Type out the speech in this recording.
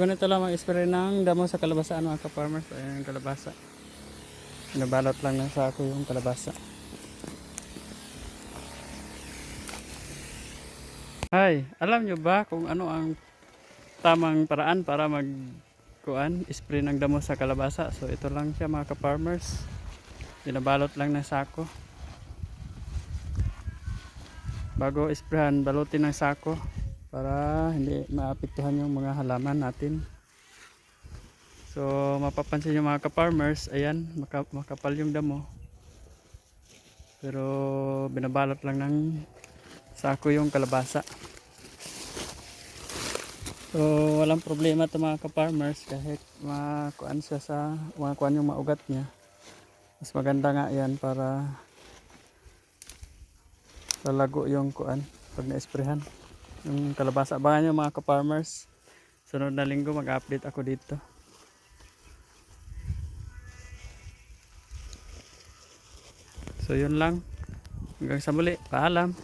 Ganito lang mag-spray ng damo sa kalabasa ano mga farmers Ayan yung kalabasa. Pinabalot lang ng sako yung kalabasa. Ay, alam nyo ba kung ano ang tamang paraan para mag kuan, spray ng damo sa kalabasa? So ito lang siya mga ka-farmers. Pinabalot lang ng sako. Bago isprayan, balutin ng sako para hindi maapektuhan yung mga halaman natin. So mapapansin yung mga ka-farmers, ayan, maka, makapal yung damo. Pero binabalot lang ng sako yung kalabasa. So walang problema to mga ka-farmers kahit makuan siya sa makuan yung maugat niya. Mas maganda nga yan para lalago yung kuan pag na-sprayhan yung kalabasa. Abangan nyo mga ka-farmers. Sunod na linggo mag-update ako dito. So yun lang. Hanggang sa muli. Paalam.